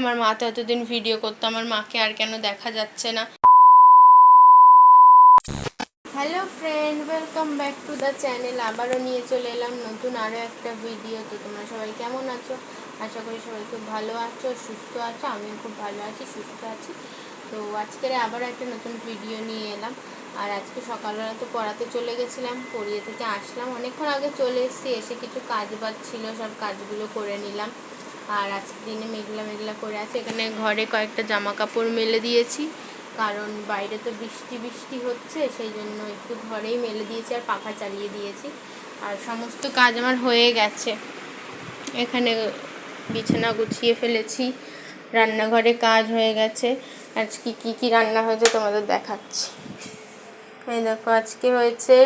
আমার মা তো এতদিন ভিডিও করতো, আমার মাকে আর কেন দেখা যাচ্ছে না। Hello friend welcome back to the channel আবারও নিয়ে চলে এলাম নতুন আরও একটা ভিডিও তো তোমরা সবাই কেমন আছো? আশা করি সবাই খুব ভালো আছো, সুস্থ আছো, আমিও খুব ভালো আছি, সুস্থ আছি। তো আজকের আবার একটা নতুন ভিডিও নিয়ে এলাম। আর আজকে সকালবেলা তো পড়াতে চলে গেছিলাম, পড়িয়ে থেকে আসলাম। অনেকক্ষণ আগে চলে এসেছি, এসে কিছু কাজ বাজ ছিল, সব কাজগুলো করে নিলাম। আর আজকের দিনে মেঘলা মেঘলা করে আছে। এখানে ঘরে কয়েকটা জামা কাপড় মেলে দিয়েছি, কারণ বাইরে তো বৃষ্টি বৃষ্টি হচ্ছে সেই জন্য একটু ঘরেই মেলে দিয়েছি আর পাখা চালিয়ে দিয়েছি। আর সমস্ত কাজ আমার হয়ে গেছে। এখানে বিছানা গুছিয়ে ফেলেছি, রান্নাঘরে কাজ হয়ে গেছে। আজকে কী কী রান্না হয়েছে তোমাদের দেখাচ্ছি। এই দেখো, আজকে হয়েছে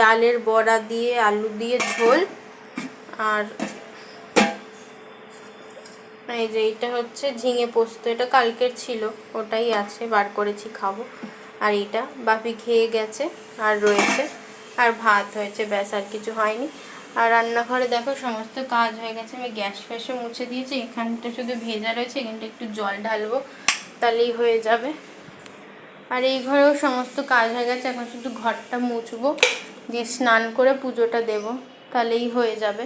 ডালের বড়া দিয়ে আলু দিয়ে ঝোল, আর এই যে এটা হচ্ছে ঝিঙে পোস্ত, এটা কালকের ছিল, ওটাই আছে, বার করেছি, খাব। আর এটা বাপি খেয়ে গেছে, আর রয়েছে, আর ভাত হয়েছে, ব্যাস, আর কিছু হয়নি। আর রান্নাঘরে দেখো, সমস্ত কাজ হয়ে গেছে, আমি গ্যাস ফ্যাসও মুছে দিয়েছি, এখানটা শুধু ভেজা রয়েছে, এখানটা একটু জল ঢালবো, তাহলেই হয়ে যাবে। আর এই ঘরেও সমস্ত কাজ হয়ে গেছে, এখন শুধু ঘরটা মুছবো, দিয়ে স্নান করে পুজোটা দেব, তাহলেই হয়ে যাবে।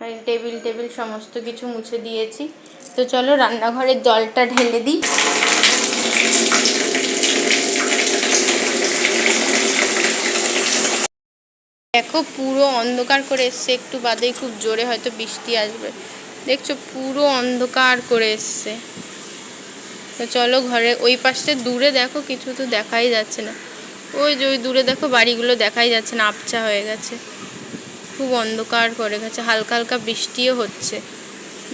টেবিল টেবিল সমস্ত কিছু মুছে দিয়েছি। তো চলো রান্নাঘরের জলটা ঢেলে দিই। দেখো, পুরো অন্ধকার করে এসছে। একটু বাদেই খুব জোরে হয়তো বৃষ্টি আসবে। দেখছ, পুরো অন্ধকার করে এসছে। তো চলো ঘরে ওই পাশে দূরে দেখো, কিছু তো দেখাই যাচ্ছে না। ওই যে ওই দূরে দেখো, বাড়িগুলো দেখাই যাচ্ছে না, আবছা হয়ে গেছে। খুব অন্ধকার করে গেছে, হালকা হালকা বৃষ্টিও হচ্ছে।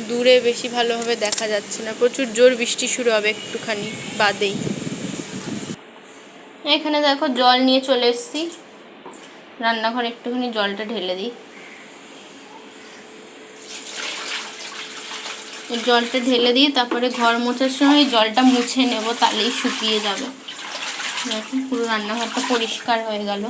দূরে বেশি ভালোভাবে দেখা যাচ্ছে না, প্রচুর জোর বৃষ্টি শুরু হবে একটুখানি বাদেই। এখানে দেখো জল নিয়ে চলে এসেছি। রান্নাঘরে একটুখানি জলটা ঢেলে দিই। জলটা ঢেলে দিয়ে তারপরে ঘর মোছার সময় জলটা মুছে নেব, তাহলেই শুকিয়ে যাবে। দেখুন পুরো রান্নাঘরটা পরিষ্কার হয়ে গেল।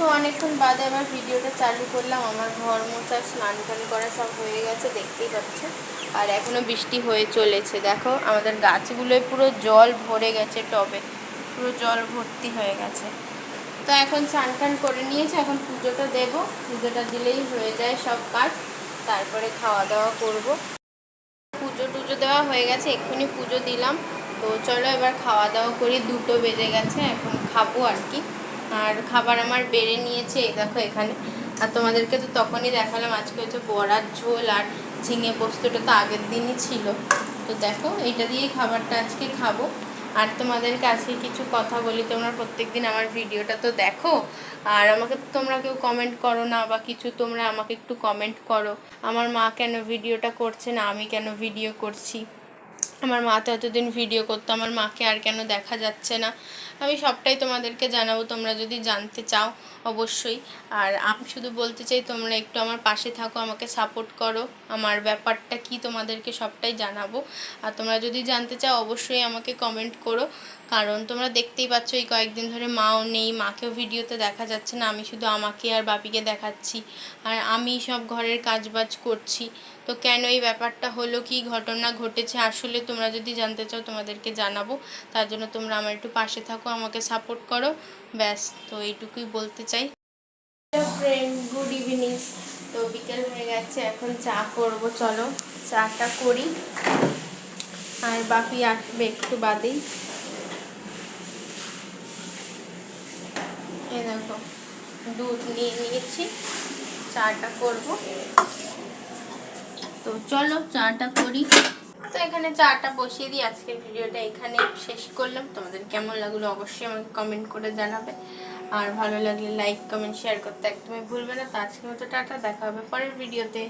তো অনেকক্ষণ বাদে আবার ভিডিওটা চালু করলাম। আমার ঘর মোছা স্নান টান করা সব হয়ে গেছে, দেখতেই পাচ্ছে। আর এখনও বৃষ্টি হয়ে চলেছে, দেখো। আমাদের গাছগুলোয় পুরো জল ভরে গেছে টবে, পুরো জল ভর্তি হয়ে গেছে। তো এখন স্নান টান করে নিয়েছে, এখন পুজোটা দেব। পুজোটা দিলেই হয়ে যায় সব কাজ, তারপরে খাওয়া দাওয়া করব। পুজো টুজো দেওয়া হয়ে গেছে, এক্ষুনি পুজো দিলাম। তো চলো এবার খাওয়া দাওয়া করি, দুটো বেজে গেছে, এখন খাব আর কি। আর খাবার আমার বেড়ে নিয়েছে, এই দেখো এখানে। আর তোমাদেরকে তো তখনই দেখালাম, আজকে হচ্ছে বড়ার ঝোল আর ঝিঙে পোস্তটা তো আগের দিনই ছিল। তো দেখো, এইটা দিয়েই খাবারটা আজকে খাব। আর তোমাদেরকে আজকে কিছু কথা বলি, তোমরা প্রত্যেক দিন আমার ভিডিওটা তো দেখো। আর আমাকে তোমরা কেউ কমেন্ট করো না, বা কিছু তোমরা আমাকে একটু কমেন্ট করো। আমার মা কেন ভিডিওটা করছে না, আমি কেন ভিডিও করছি? আমার মা তো এতদিন ভিডিও করতো, আমার মাকে আর কেন দেখা যাচ্ছে না? আমি সবটাই তোমাদেরকে জানাব, তোমরা যদি জানতে চাও, অবশ্যই। আর আমি শুধু বলতে চাই, তোমরা একটু আমার পাশে থাকো, আমাকে সাপোর্ট করো। আমার ব্যাপারটা কি তোমাদেরকে সবটাই জানাব। আর তোমরা যদি জানতে চাও, অবশ্যই আমাকে কমেন্ট করো। কারণ তোমরা দেখতেই পাচ্ছ, এই কয়েকদিন ধরে মাও নেই, মাকেও ভিডিওতে দেখা যাচ্ছে না। আমি শুধু আমাকে আর বাপিকে দেখাচ্ছি। আর আমি সব ঘরের কাজবাজ করছি। তো কেন এই ব্যাপারটা হলো, কি ঘটনা ঘটেছে, আসলে তোমরা যদি জানতে চাও, তোমাদেরকে জানাব। তার জন্য তোমরা আমার একটু পাশে থাকো, আমাকে সাপোর্ট করো। ব্যাস, তো এইটুকুই বলতে চাই। ফ্রেন্ড গুড ইভিনিং তো বিকেল হয়ে গেছে, এখন চা করব, চলো। চাটা করি। আর বাপি আসবে একটু বাদেই। এ দেখো, দুধ নিয়ে নিয়েছি, চাটা করব। তো চলো, চাটা করি। তো এখানে চাটা বসিয়ে দিই। আজকের ভিডিওটা এখানে শেষ করলাম। তোমাদের কেমন লাগল অবশ্যই আমাকে কমেন্ট করে জানাবে। আর ভালো লাগলে লাইক কমেন্ট শেয়ার করতে একদমই ভুলবে না। তো আজকের মতো টাটা। দেখা হবে পরের ভিডিওতে।